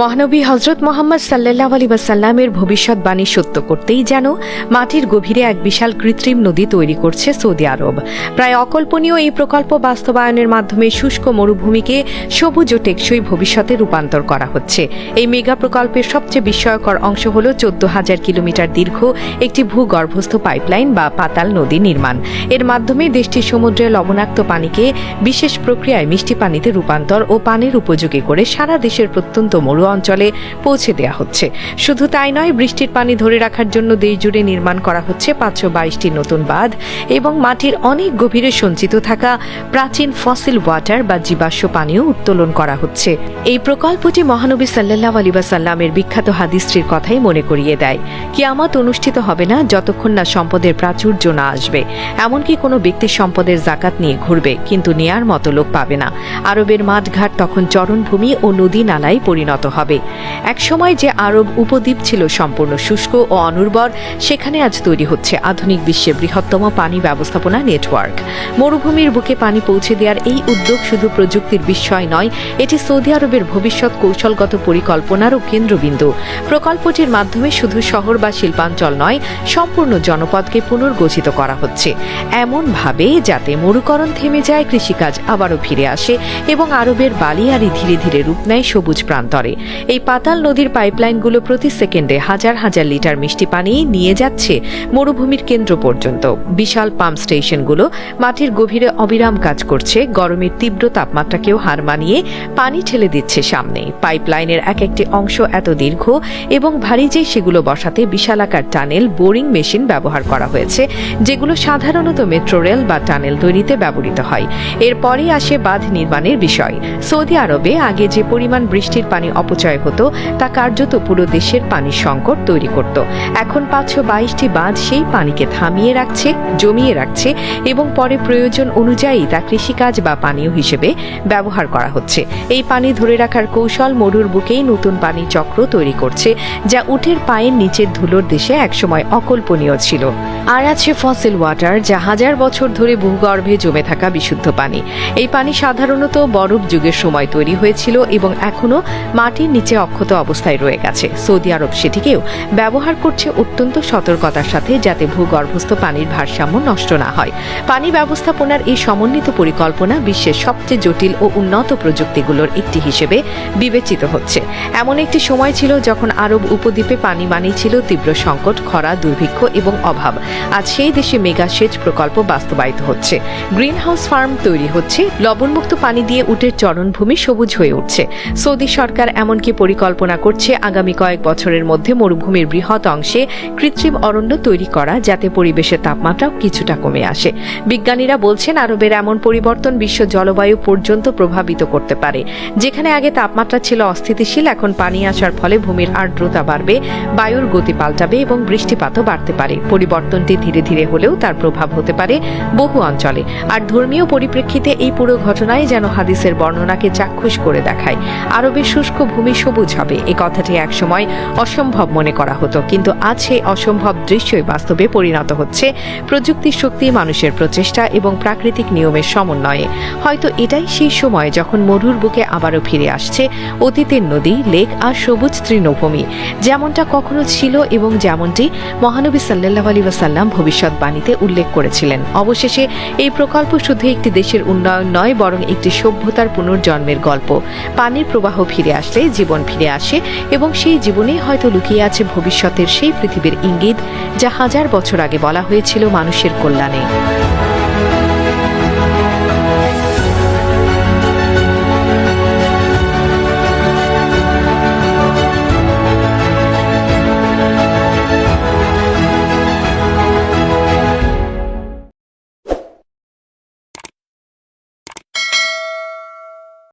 মহানবী হজরত মোহাম্মদ সাল্লাহ আলী ওয়াসাল্লামের ভবিষ্যৎবাণী সত্য করতেই যেন মাটির গভীরে এক বিশাল কৃত্রিম নদী তৈরি করছে সৌদি আরব। প্রায় অকল্পনীয় এই প্রকল্প বাস্তবায়নের মাধ্যমে শুষ্ক মরুভূমিকে সবুজ ও টেকসই ভবিষ্যতে রূপান্তর করা হচ্ছে। এই মেগা প্রকল্পের সবচেয়ে বিস্ময়কর অংশ হল চোদ্দ হাজার কিলোমিটার দীর্ঘ একটি ভূগর্ভস্থ পাইপলাইন বা পাতাল নদী নির্মাণ। এর মাধ্যমে দেশটির সমুদ্রে লবণাক্ত পানিকে বিশেষ প্রক্রিয়ায় মিষ্টি পানিতে রূপান্তর ও পানির উপযোগী করে সারা দেশের প্রত্যন্ত মরু অঞ্চলে পৌঁছে দেওয়া হচ্ছে। শুধু তাই নয়, বৃষ্টির পানি ধরে রাখার জন্য দেশ জুড়ে নির্মাণ করা হচ্ছে পাঁচশো বাইশটি নতুন বাঁধ এবং মাটির অনেক গভীরে সঞ্চিত থাকা প্রাচীন ফসিল ওয়াটার বা জীবাশ্ম পানিও উত্তোলন করা হচ্ছে। এই প্রকল্পটি মহানবী সাল্লাহ আলী সাল্লামের বিখ্যাত হাদিসটির কথাই মনে করিয়ে দেয়। কিয়ামত অনুষ্ঠিত হবে না যতক্ষণ না সম্পদের প্রাচুর্য না আসবে। এমনকি কোনো ব্যক্তির সম্পদের জাকাত নিয়ে ঘুরবে, কিন্তু নেয়ার মতো লোক পাবে না। আরবের মাঠঘাট তখন চরণভূমি ও নদী নালায় পরিণত হবে। একসময় যে আরব উপদ্বীপ ছিল সম্পূর্ণ শুষ্ক ও অনুর্বর, সেখানে আজ তৈরি হচ্ছে আধুনিক বিশ্বের বৃহত্তম পানি ব্যবস্থাপনা নেটওয়ার্ক। মরুভূমির বুকে পানি পৌঁছে দেওয়ার এই উদ্যোগ শুধু প্রযুক্তির বিস্ময় নয়, এটি সৌদি আরবের ভবিষ্যৎ কৌশলগত পরিকল্পনারও কেন্দ্রবিন্দু। প্রকল্পটির মাধ্যমে শুধু শহর বা শিল্পাঞ্চল নয়, সম্পূর্ণ জনপদকে পুনর্গঠিত করা হচ্ছে। এমনভাবে যাতে মরুকরণ থেমে যায়, কৃষিকাজ আবারও ফিরে আসে এবং আরবের বালিয়ারি ধীরে ধীরে রূপ নেয় সবুজ প্রান্তরে। এই পাতাল নদীর পাইপলাইনগুলো প্রতি সেকেন্ডে হাজার হাজার লিটার মিষ্টি পানি নিয়ে যাচ্ছে মরুভূমির কেন্দ্র পর্যন্ত। বিশাল পাম্প স্টেশনগুলো মাটির গভীরে অবিরাম কাজ করছে। গরমের তীব্র তাপমাত্রাকেও হার মানিয়ে পানি ঠেলে দিচ্ছে সামনে। পাইপলাইনের এক একটি অংশ এত দীর্ঘ এবং ভারী যে সেগুলো বসাতে বিশালাকার টানেল, বোরিং মেশিন ব্যবহার করা হয়েছে, যেগুলো সাধারণত মেট্রো রেল বা টানেল তৈরিতে ব্যবহৃত হয়। এরপরে আসে বাঁধ নির্মাণের বিষয়। সৌদি আরবে আগে যে পরিমাণ বৃষ্টির পানি অপচয় হতো, তা কার্যত পুরো দেশের পানির সংকট তৈরি করত। এখন পাঁচশো বাইশটি বাঁধ সেই পানিকে থামিয়ে রাখছে, জমিয়ে রাখছে এবং পরে প্রয়োজন অনুযায়ী তা কৃষিকাজ বা পানীয় হিসেবে ব্যবহার করা হচ্ছে। এই পানি ধরে রাখার কৌশল মরুর বুকেই নতুন পানি চক্র তৈরি করছে, যা উঠের পায়ের নিচের ধুলোর দেশে একসময় অকল্পনীয় ছিল। আর আছে ফসিল ওয়াটার, যা হাজার বছর ধরে ভূগর্ভে জমে থাকা বিশুদ্ধ পানি। এই পানি সাধারণত বরফ যুগের সময় তৈরি হয়েছিল এবং এখনও মাটির নিচে অক্ষত অবস্থায় রয়ে গেছে। সৌদি আরব সেটিকেও ব্যবহার করছে অত্যন্ত সতর্কতার সাথে যাতে ভূগর্ভস্থ পানির ভারসাম্য নষ্ট না হয়। পানি ব্যবস্থাপনার এই সমন্বিত পরিকল্পনা বিশ্বের সবচেয়ে জটিল ও উন্নত প্রযুক্তিগুলোর একটি হিসেবে বিবেচিত হচ্ছে। এমন একটি সময় ছিল যখন আরব উপদ্বীপে পানি মানেই ছিল তীব্র সংকট, খরা, দুর্ভিক্ষ এবং অভাব। আজ সেই দেশে মেগা সেচ প্রকল্প বাস্তবায়িত হচ্ছে। গ্রিন হাউস ফার্ম তৈরি হচ্ছে। লবণমুক্ত পানি দিয়ে উটের চরণভূমি সবুজ হয়ে উঠছে। সৌদি সরকার এমনকি পরিকল্পনা করছে আগামী কয়েক বছরের মধ্যে মরুভূমির বৃহৎ অংশে কৃত্রিম অরণ্য তৈরি করা, যাতে পরিবেশের তাপমাত্রাও কিছুটা কমে আসে। বিজ্ঞানীরা বলছেন, আরবের এমন পরিবর্তন বিশ্ব জলবায়ু পর্যন্ত প্রভাবিত করতে পারে, যেখানে আগে তাপমাত্রা ছিল অস্থিতিশীল, এখন পানি আসার ফলে ভূমির আর্দ্রতা বাড়বে, বায়ুর গতি পাল্টাবে এবং বৃষ্টিপাতও বাড়তে পারে। পরিবর্তনটি ধীরে ধীরে হলেও তার প্রভাব হতে পারে বহু অঞ্চলে। আর ধর্মীয় পরিপ্রেক্ষিতে এই পুরো ঘটনায় যেন হাদিসের বর্ণনাকে চাক্ষুষ করে দেখায়। আরবের শুষ্ক ভূমি সবুজ হবে। এ কথাটি একসময় অসম্ভব মনে করা হতো। কিন্তু আজ সেই অসম্ভব দৃশ্যই বাস্তবে পরিণত হচ্ছে। প্রযুক্তির শক্তি, মানুষের প্রচেষ্টা এবং প্রাকৃতিক নিয়মের সমন্বয়ে। হয়তো এটাই সেই সময় যখন মরুর বুকে আবারও ফিরে আসছে অতীতের নদী, লেক আর সবুজ তৃণভূমি। যেমনটা কখনো ছিল এবং যেমনটি মহানবী সাল্লাহ আলী ওয়াসাল্লাম ভবিষ্যৎবাণীতে উল্লেখ করেছিলেন। অবশেষে এই প্রকল্প শুধু একটি দেশের উন্নয়ন নয়, বরং একটি সভ্যতার পুনর্জন্মের গল্প। পানির প্রবাহ ফিরে আসলে জীবন ফিরে আসে এবং সেই জীবনেই হয়তো লুকিয়ে আছে ভবিষ্যতের সেই পৃথিবীর ইঙ্গিত যা হাজার বছর আগে বলা হয়েছিল মানুষের কল্যাণে।